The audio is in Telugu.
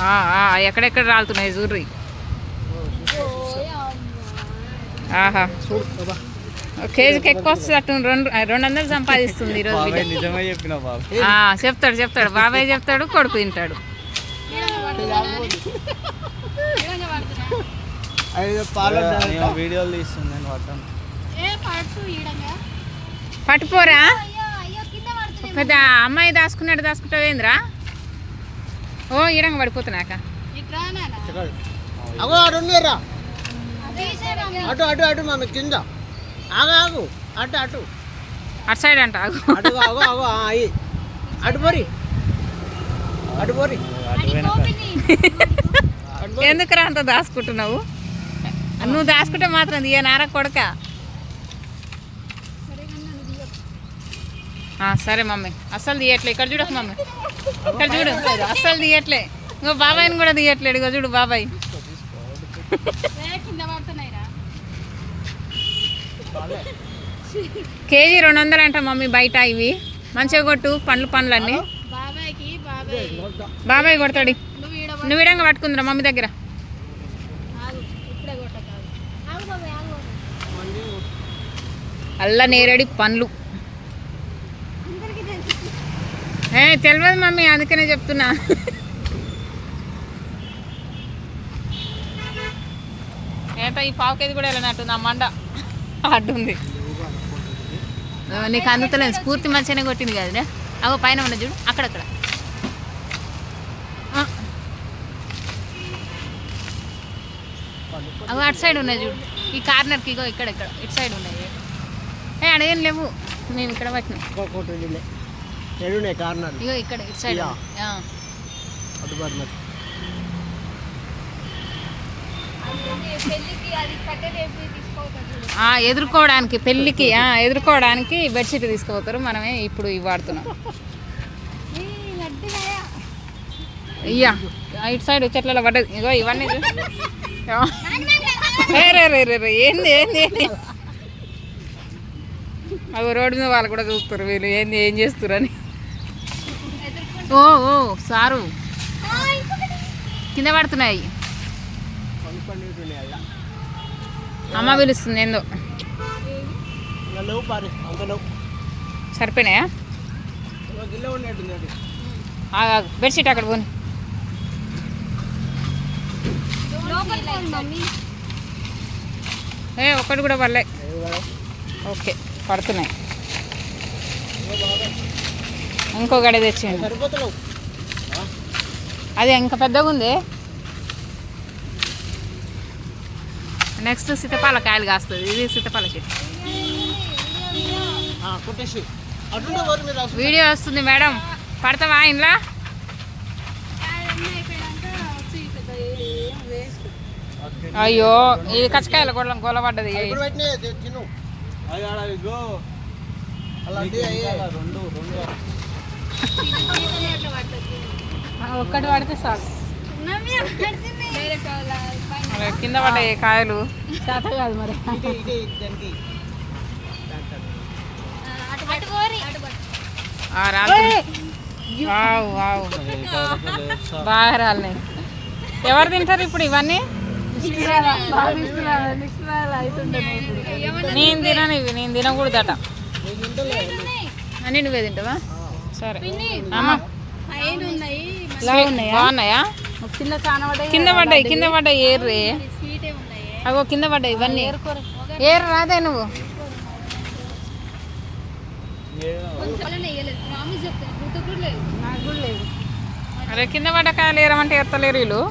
ఆ, ఆ, ఎక్కడెక్కడ రాలుతున్నాయి చూడ్రి. ఆహా. కేజీకి ఎక్కువ వస్తుంది అటు రెండు రెండు వందలు సంపాదిస్తుంది ఈరోజు చెప్తాడు చెప్తాడు. బాబాయ్ చెప్తాడు కొడుకు తింటాడు. ఐదు పాలు నేను వీడియోలు తీస్తుంది నేను పట్టాను. పట్టుపోరా పెద్ద అమ్మాయి దాచుకున్నాడు దాచుకుంటావేంద్రా? ఈడంగా పడిపోతున్నాక అగో అటు ఉన్నారా అటు అటు అటు మమ్మీ కింద. ఆగు ఆగు. అటు అటు. అటు సైడ్ అంట ఆగు. అటు ఆగు ఆగు ఆ, అయ్యి అటు పోరి. అటు పోరి. ఎందుకురా అంత దాచుకుంటున్నావు? నువ్వు దాచుకుంటే మాత్రం తీయ నారా కొడక? సరే మమ్మీ. అస్సలు తీయట్లే. ఇక్కడ చూడకు మమ్మీ. ఇక్కడ చూడు. అస్సలు తీయట్లే. ఇంకో బాబాయ్ని కూడా తీయట్లేడు ఇగో చూడు బాబాయ్. కేజీ రెండు వందలు అంట మమ్మీ బయట ఇవి. మంచిగా కొట్టు పండ్లు పండ్లన్నీ. అన్ని బాబాయ్ బాబాయ్ కొడతాడు. నువ్వు విడంగా పట్టుకుందిరా మమ్మీ దగ్గర. అల్ల నేరేడి పండ్లు. ఏ తెలియదు మమ్మీ అందుకనే చెప్తున్నా. ఏంటో ఈ పావుకేది కూడా వెళ్ళినట్టుంది ఆ మండ. అడ్డుంది. నీకు అందుతలేదు స్ఫూర్తి మంచిగానే కొట్టింది కదా అగో పైన ఉన్న చూడు అక్కడక్కడ. అవి అగో అటు సైడ్ ఉన్నాయి చూడు. ఈ కార్నర్కి ఇగో ఇక్కడ ఇక్కడ ఇటు సైడ్ ఉన్నాయి. ఏ అడగని లేవు. మేము ఇక్కడ పట్టినాం. కార్నర్. ఇగో ఇక్కడ ఇటు సైడ్. అటు ఎదుర్కోవడానికి పెళ్ళికి ఎదుర్కోవడానికి బెడ్షీట్ తీసుకుపోతారు. మనమే ఇప్పుడు ఇవి వాడుతున్నాం. అయ్యా ఇటు సైడ్ చెట్లలో పడ్డది. ఇగో ఇవన్నీ ఏంది ఏంది ఏంది? అవి రోడ్డు మీద వాళ్ళు కూడా చూస్తారు వీళ్ళు. ఏంది ఏం చేస్తారు అని ఓ ఓ సారు. కింద పడుతున్నాయి. అమ్మ పిలుస్తుంది ఏందో. అంత సరిపోయినాయా బెడ్షీట్ అక్కడ పోని. ఏ ఒక్కటి కూడా పడలే. ఓకే పడుతున్నాయి. ఇంకో గడి తెచ్చిండు. అది ఇంకా పెద్దగా ఉంది. నెక్స్ట్ సీతపాల కాయలు కాస్తుంది. ఇది సీతపాల చెట్టు. వీడియో వస్తుంది మేడం. పడతావా ఇంట్లో? అయ్యో ఇది కచ్చకాయల గొల్ల గొల్లబడ్డది. రెండు రెండు. ఒక్కటి పడితే చాలు. కింద పడ్డాయి కాయలు? చేత కాదు మరి. బాగా రాలినాయి. ఎవరు తింటారు ఇప్పుడు ఇవన్నీ? నేను తినను. ఇవి నేను తినకూడదట. అన్ని నువ్వే తింటావా? సరే. బాగున్నాయా? కింద పడ్డాయి కింద పడ్డాయి ఏర్రే. అగో కింద పడ్డాయి ఇవన్నీ. ఏరు రాదే నువ్వు. అరే కింద పడ్డ కాయలు ఏరమంటే ఎత్తలేరు వీళ్ళు.